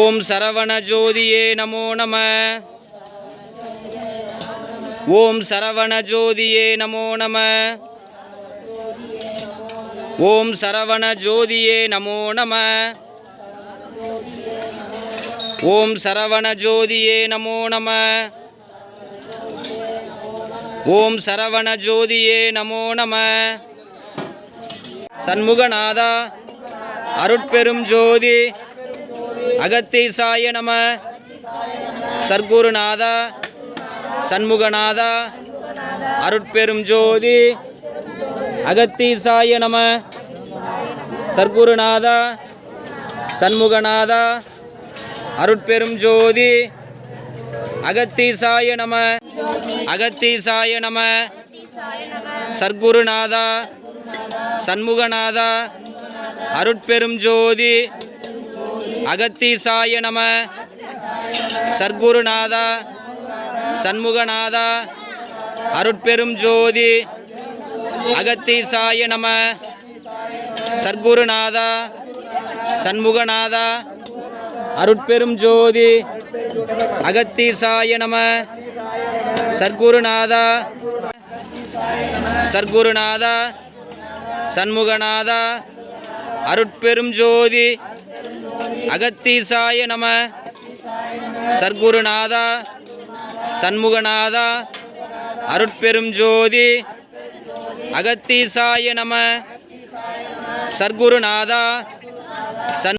ஓம் சரவண ஜோதியே நமோ நம. ஓம் சரவண ஜோதியே நமோ நம. ஓம் சரவண ஜோதியே நமோ நம. ஓம் சரவண ஜோதியே நமோ நம. ஓம் சரவண ஜோதியே நமோ நம. சண்முகநாதா அருட்பெரும் ஜோதி அகத்தீசாய நம சர்க்குருநாதா சண்முகநாதா அருட்பெரும் ஜோதி அகத்தீசாய நம சர்க்குருநாதா சண்முகநாதா அருட்பெரும் ஜோதி அகத்தீசாய நம அகத்தீசாய நம சர்க்குருநாதா சண்முகநாதா அருட்பெரும் ஜோதி அகத்தீசாய நம. சர்க்குருநாதா. சண்முகநாதா. அருட்பெரும் ஜோதி. அகத்தீசாய நம. சர்க்குருநாதா. சண்முகநாதா. அருட்பெரும் ஜோதி. அகத்தீசாய நம. சர்க்குருநாதா. சர்க்குருநாதா. சண்முகநாதா. அருட்பெரும் ஜோதி. அகத்தீசாய நம. சர்க்குருநாதா. சண்முகநாதா. அருட்பெரும் ஜோதி. அகத்தீசாய நம. சர்க்குருநாதா. சண்